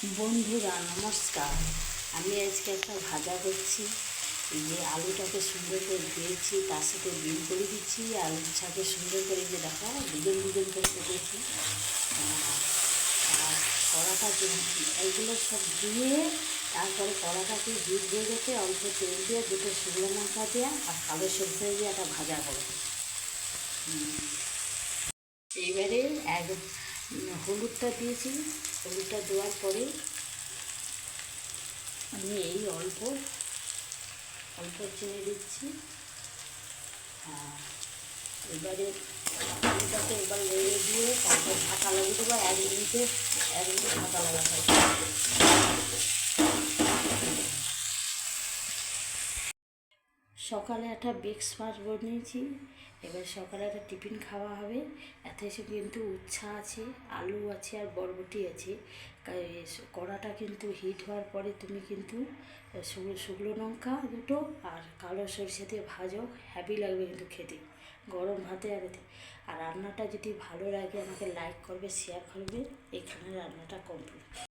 বন্ধুরা, নমস্কার। আমি আজকে একটা ভাজা করছি। যে আলুটাকে সুন্দর করে ধুয়েছি তার সাথে বিন করে দিচ্ছি, আর উচ্ছাকে সুন্দর করে যে দেখো, দুজন দুজন করে কেটেছি। আর কড়াটা এইগুলো সব ধুয়ে, তারপরে কড়াটাকে হিট হয়ে গেছে অল্প তেল দিয়ে দুটো শুকনো লঙ্কা দেওয়া আর কালো সরষে দিয়ে একটা ভাজা করো এইবারে এক হলুদটা দিয়েছি। হলুদটা দেওয়ার পরে আমি এই অল্প অল্প চিনি দিচ্ছি হ্যাঁ এবারে আলুটাকে এবার লেগে দিয়ে তারপর ঢাকা লাগিয়ে দেবো এক মিনিটে, এক মিনিট ঢাকা লাগাতে হবে। সকালে একটা ব্রেকফাস্ট বানিয়েছি, এবার সকালে একটা টিফিন খাওয়া হবে। এতে এসে কিন্তু উচ্ছা আছে, আলু আছে আর বরবটি আছে। কড়াটা কিন্তু হিট হওয়ার পরে তুমি কিন্তু শুকনো লঙ্কা দুটো আর কালো সরষে দিয়ে ভাজো হ্যাপি লাগবে কিন্তু খেতে, গরম ভাতে আর আর রান্নাটা যদি ভালো লাগে আমাকে লাইক করবে শেয়ার করবে, এখানে রান্নাটা কমপ্লিট